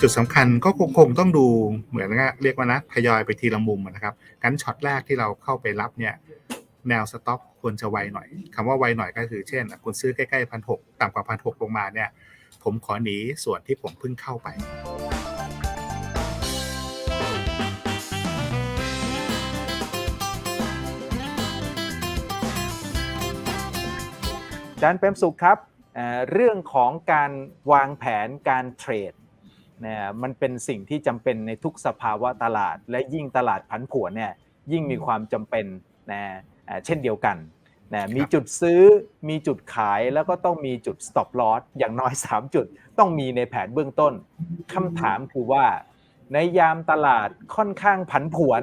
จุดสำคัญก็คงคงต้องดูเหมือนเรียกว่านะทยอยไปทีละมุมนะครับงั้นช็อตแรกที่เราเข้าไปรับเนี่ยแนวสต็อปควรจะไวหน่อยคำว่าไวหน่อยก็คือเช่นคุณซื้อใกล้ๆพันหกต่ำกว่าพันหกลงมาเนี่ย ผมขอหนีส่วนที่ผมเพิ่งเข้าไปอาจารย์เปรมสุขครับเรื่องของการวางแผนการเทรด นี่ยมันเป็นสิ่งที่จำเป็นในทุกสภาวะตลาด และยิ่งตลาดผันผวนเนี่ยยิ่งมีความจำเป็นนะเอ่อเช่นเดียวกันนะมีจุดซื้อมีจุดขายแล้วก็ต้องมีจุด stop loss อย่างน้อย 3 จุด ต้องมีในแผนเบื้องต้นคำถามคือว่า ในยามตลาดค่อนข้างผันผวน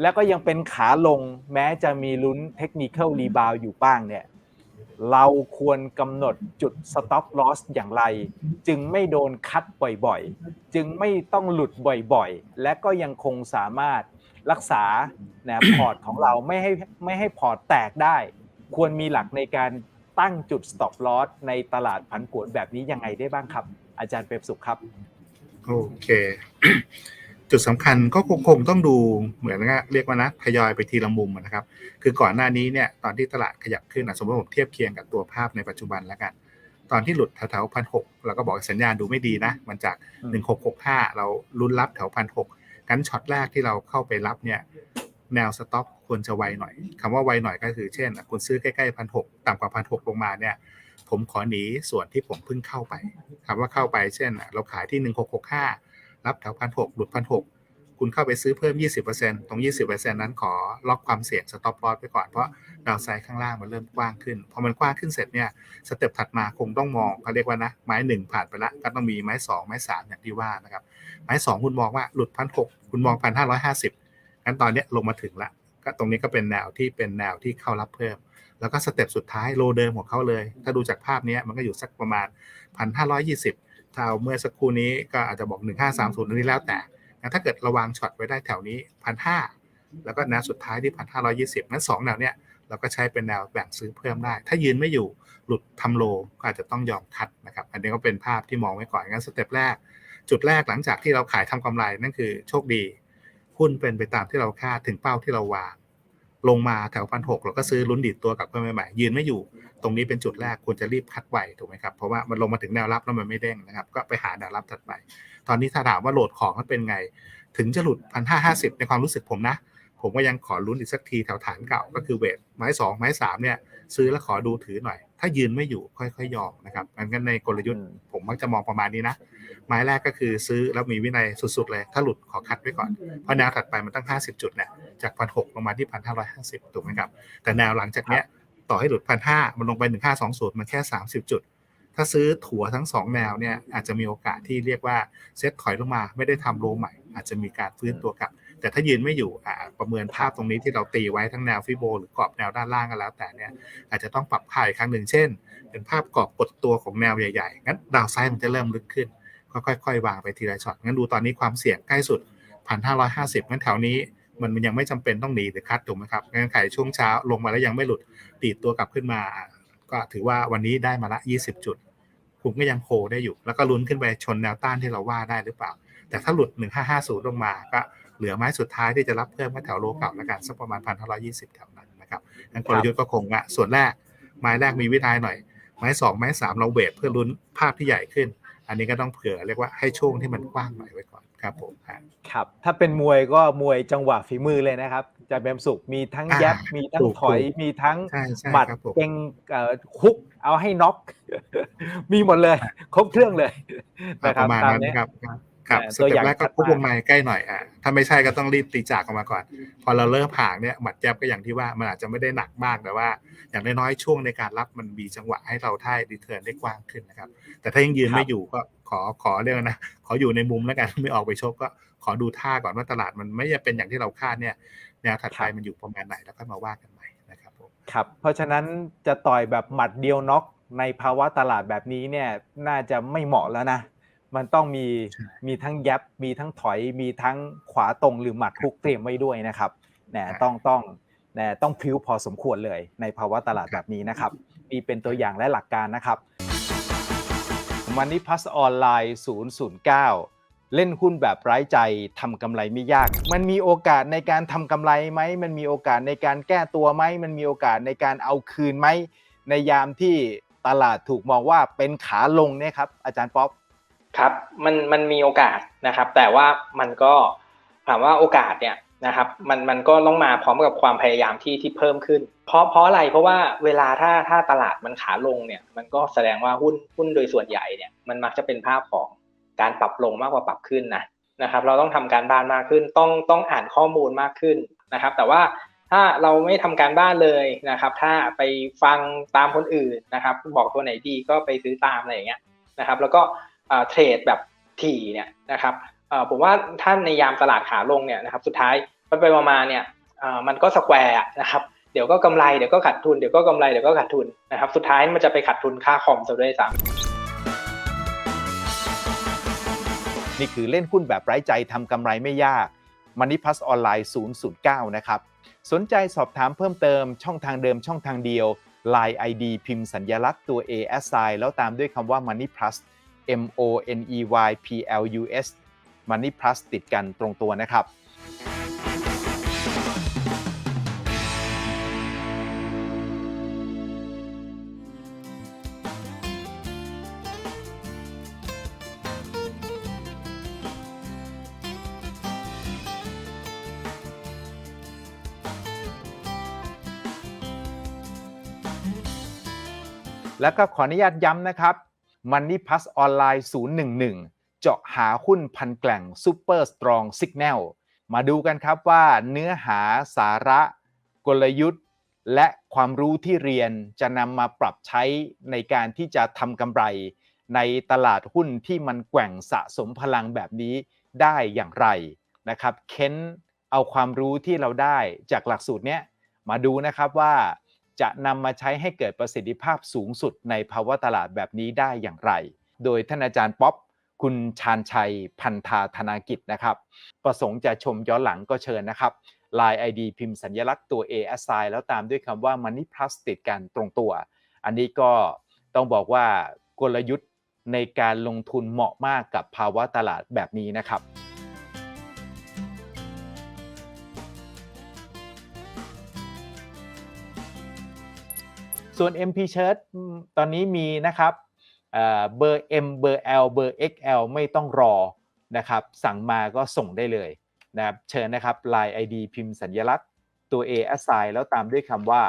แล้วก็ยังเป็นขาลงแม้จะมีลุ้นเทคนิคอลรีบาวอยู่บ้างเนี่ย เราควรกำหนดจุด stop loss อย่างไร จึงไม่โดนคัดบ่อยๆ จึงไม่ต้องหลุดบ่อยๆ และก็ยังคงสามารถรักษาแนวพอร์ตของเราไม่ให้ไม่ให้พอร์ตแตกได้ ควรมีหลักในการตั้งจุด stop loss ในตลาดผันผวนแบบนี้ยังไงได้บ้างครับ อาจารย์เปรมสุขครับ โอเค จุดสำคัญก็คงคงต้องดูเหมือนกับเรียกว่านะทยอยไปทีละมุมอะนะครับ คือก่อนหน้านี้เนี่ยตอนที่ตลาดขยับขึ้นอะสมมติผมเทียบเคียงกับตัวภาพในปัจจุบันแล้วกัน ตอนที่หลุดแถวๆพันหกเราก็บอกสัญญาณดูไม่ดีนะ มันจากอืมหนึ่งหกหกห้าเราลุ้นรับแถวพันหกงั้นช็อตแรกที่เราเข้าไปรับเนี่ยแนวสต็อปควรจะไวหน่อยคำว่าไวหน่อยก็คือเช่น คุณซื้อใกล้ๆพันหกต่ำกว่าพันหกลงมาเนี่ยผมขอหนีส่วนที่ผมเพิ่งเข้าไปคำว่าเข้าไปเช่น เราขายที่ 1665 รับแถวพันหกหลุดพันหกคุณเข้าไปซื้อเพิ่ม 20%ตรง 20%นั้นขอล็อกความเสี่ยง stop loss ไปก่อน เพราะดาวไซด์ข้างล่างมันเริ่มกว้างขึ้น พอมันกว้างขึ้นเสร็จเนี่ยสเต็ปถัดมาคงต้องมองเขาเรียกว่านะ ไม้หนึ่งผ่านไปละก็ต้องมีไม้สองไม้สามอย่างที่ว่านะครับ ไม้สองคุณมองว่าหลุดพันหกคุณมองพันห้าร้อยห้าสิบงั้นตอนเนี้ยลงมาถึงละก็ตรงนี้ก็เป็นแนวที่เป็นแนวที่เข้ารับเพิ่ม แล้วก็สเต็ปสุดท้ายโลเดิมของเขาเลย ถ้าดูจากภาพเนี้ยมันก็อยู่สักประมาณ1,520 ถ้าเอาเมื่อสักครู่นี้ก็อาจจะบอก 1530อันนี้แล้วแต่ถ้าเกิดระวางช็อตไว้ได้แถวนี้1,500แล้วก็แนวสุดท้ายที่1,520นั้นสองแนวเนี้ยเราก็ใช้เป็นแนวแบ่งซื้อเพิ่มได้ ถ้ายืนไม่อยู่หลุดทำโลก็อาจจะต้องยอมคัดนะครับ อันนี้ก็เป็นภาพที่มองไว้ก่อนงั้นสเต็ปแรก จุดแรกหลังจากที่เราขายทำกำไรนั่นคือโชคดีหุ้นเป็นไปตามที่เราคาดถึงเป้าที่เราวาง ลงมาแถวพันหกเราก็ซื้อลุ้นดีดตัวกับเพื่อนใหม่ยืนไม่อยู่ ตรงนี้เป็นจุดแรกควรจะรีบคัดไวถูกไหมครับเพราะว่ามันลงมาถึงแนวรับแล้วมันไม่เด้งนะครับ ก็ไปหาแนวรับถัดไป ตอนนี้ถ้าถามว่าโหลดของมันเป็นไง ถึงจะหลุดพันห้าห้าสิบในความรู้สึกผมนะ ผมก็ยังขอลุ้นอีกสักทีแถวฐานเก่าก็คือเวทไม้สองไม้สามเนี่ยซื้อแล้วขอดูถือหน่อย ถ้ายืนไม่อยู่ค่อยๆยอมนะครับงั้นในกลยุทธ์อืมผมมักจะมองประมาณนี้นะไม้แรกก็คือซื้อแล้วมีวินัยสุดๆเลย ถ้าหลุดขอคัดไว้ก่อน เพราะแนวถัดไปมันตั้ง 50 จุดเนี่ยจากพันหลงมาที่พันห้าร้อยห้าสิบถูกไหมครับแต่แนวหลังจากเนี้ยต่อให้หลุดพันห้ามันลงไปหนึ่งห้าสองศูนย์มันแค่30จุด ถ้าซื้อถั่วทั้ง2แนวเนี่ยอาจจะมีโอกาสที่เรียกว่าเซ็ตถอยลงมา ไม่ได้ทำโลใหม่ อาจจะมีการฟื้นตัวกลับ แต่ถ้ายืนไม่อยู่ประเมินภาพตรงนี้ที่เราตีไว้ทั้งแนวฟิโบหรือกรอบแนวด้านล่างก็แล้ว แต่เนี่ยอาจจะต้องปรับค่าอีกครั้งหนึ่งเช่น เป็นภาพกรอบกดตัวของแนวใหญ่ๆงั้นดาวไซด์มันจะเริ่มลึกขึ้นก็ค่อยๆวางไปทีละช็อตงั้นดูตอนนี้ความเสี่ยงใกล้สุด1,550งั้นแถวนี้มันมันยังไม่จำเป็นต้องหนีหรือคัดถูกไหมครับงั้นใครช่วงเช้าลงมาแล้วยังไม่หลุดตีดตัวกลับขึ้นมา ก็ถือว่าวันนี้ได้มาละ 20 จุดคุณก็ยังโคได้อยู่ แล้วก็ลุ้นขึ้นไปชนแนวต้านที่เราว่าได้หรือเปล่า แต่ถ้าหลุด 1550 ลงมาก็เหลือไม้สุดท้ายที่จะรับเพิ่มก็แถวโลเก่าแล้วกันสักประมาณ1,520แถวนั้นนะครับงั้นกลยุทธ์ก็คงอะส่วนแรก ไม้แรกมีวินัยหน่อย ไม้สองไม้สามเราเวทเพื่อลุ้นภาพที่ใหญ่ขึ้น อันนี้ก็ต้องเผื่อเรียกว่าให้ช่วงที่มันกว้างหน่อยไว้ก่อน ครับผมฮะครับ ถ้าเป็นมวยก็มวยจังหวะฝีมือเลยนะครับอาจารย์เปรมสุขมีทั้งอ่ายับมีทั้งถูกถอยถูกมีทั้งใช่ใช่หมัดครับผมเก่งเอ่อคุกเอาให้น็อก มีหมดเลย ครบเครื่องเลยอ่านะคปรับระมาณตามนั้นเนี้ยครับครับครับเอ่อสตัวเต็อปย่างแรกก็ชัดคุกมากวงในใกล้หน่อยอะถ้าไม่ใช่ก็ต้องรีบตีจากออกมาก่อน พอเราเริ่มผ่างเนี่ยหมัดแยบก็อย่างที่ว่ามันอาจจะไม่ได้หนักมากแต่ว่า อย่างน้อยๆช่วงในการรับมันมีจังหวะให้เราท่ายรีเทิร์นได้กว้างขึ้นนะครับ แต่ถ้ายังยืนไม่อยู่ก็ ขอขอเรียกว่านะขออยู่ในมุมแล้วกันไม่ออกไปชกก็ขอดูท่าก่อนว่าตลาดมันไม่จะเป็นอย่างที่เราคาดเนี่ยแนวถัดไปมันอยู่ประมาณไหนแล้วก็มาว่ากันใหม่นะครับผมครับ เพราะฉะนั้นจะต่อยแบบหมัดเดียวน็อกในภาวะตลาดแบบนี้เนี่ยน่าจะไม่เหมาะแล้วนะ มันต้องมีใช่มีทั้งยับมีทั้งถอยมีทั้งขวาตรงหรือหมัดคุกเตรียมไว้ด้วยนะครับแหนะต้องต้องแหนะต้องพริ้วพอสมควรเลยในภาวะตลาดแบบนี้นะครับ มีเป็นตัวอย่างและหลักการนะครับ มันนี่พัสออนไลน์ 009 เล่นหุ้นแบบไร้ใจทำกำไรไม่ยาก มันมีโอกาสในการทำกำไรไหม มันมีโอกาสในการแก้ตัวไหม มันมีโอกาสในการเอาคืนไหม ในยามที่ตลาดถูกมองว่าเป็นขาลงเนี่ยครับอาจารย์ป๊อปครับมันมันมีโอกาสนะครับ แต่ว่ามันก็ถามว่าโอกาสเนี่ย นะครับมันมันก็ต้องมาพร้อมกับความพยายามที่ที่เพิ่มขึ้น เพราะเพราะอะไรเพราะว่าเวลาถ้าถ้าตลาดมันขาลงเนี่ยมันก็แสดงว่าหุ้นหุ้นโดยส่วนใหญ่เนี่ยมันมักจะเป็นภาพของการปรับลงมากกว่าปรับขึ้นนะนะครับเราต้องทำการบ้านมากขึ้นต้องต้องอ่านข้อมูลมากขึ้นนะครับ แต่ว่าถ้าเราไม่ทำการบ้านเลยนะครับ ถ้าไปฟังตามคนอื่นนะครับ บอกตัวไหนดีก็ไปซื้อตามอะไรอย่างเงี้ยนะครับ แล้วก็เทรดแบบถี่เนี่ยนะครับ ผมว่าถ้านในยามตลาดขาลงเนี่ยนะครับสุดท้ายไปไปมาเนี่ยอ่อมันก็สแควร์นะครับเดี๋ยวก็กำไรเดี๋ยวก็ขาดทุนเดี๋ยวก็กำไรเดี๋ยวก็ขาดทุนนะครับสุดท้ายมันจะไปขาดทุนค่าคอมซะด้วยซ้ำนี่คือเล่นหุ้นแบบไร้ใจทำกำไรไม่ยาก Money Plus ออนไลน์009 นะครับ สนใจสอบถามเพิ่มเติมช่องทางเดิมช่องทางเดียว Line ID พิมพ์สัญญลักษณ์ตัว A S I แล้วตามด้วยคำว่า Money Plus M O N E Y P L U S Money Plus ติดกันตรงตัวนะครับแล้วก็ขออนุญาตย้ำนะครับ Money Plus ออนไลน์ 011 เจาะหาหุ้นพันแกล่ง Super Strong Signal มาดูกันครับว่าเนื้อหาสาระ กลยุทธ์ และความรู้ที่เรียนจะนำมาปรับใช้ในการที่จะทำกำไร ในตลาดหุ้นที่มันแกว่งสะสมพลังแบบนี้ได้อย่างไรนะครับ เค้นเอาความรู้ที่เราได้จากหลักสูตรเนี้ยมาดูนะครับว่าจะนำมาใช้ให้เกิดประสิทธิภาพสูงสุดในภาวะตลาดแบบนี้ได้อย่างไร โดยท่านอาจารย์ป๊อป คุณชาญชัยพันธาธนากิจนะครับ ประสงค์จะชมย้อนหลังก็เชิญนะครับ Line ID พิมพ์สัญลักษณ์ตัว A S I แล้วตามด้วยคำว่า Money Plus ติดกันตรงตัว อันนี้ก็ต้องบอกว่ากลยุทธ์ในการลงทุนเหมาะมากกับภาวะตลาดแบบนี้นะครับส่วน MP Shirt ตอนนี้มีนะครับ เบอร์ M เบอร์ L เบอร์ XL ไม่ต้องรอนะครับสั่งมาก็ส่งได้เลยนะครับเชิญนะครับ Line ID พิมพ์สัญลักษณ์ตัว A assign แล้วตามด้วยคำว่า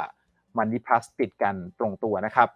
Money Plus ติดกันตรงตัวนะครับ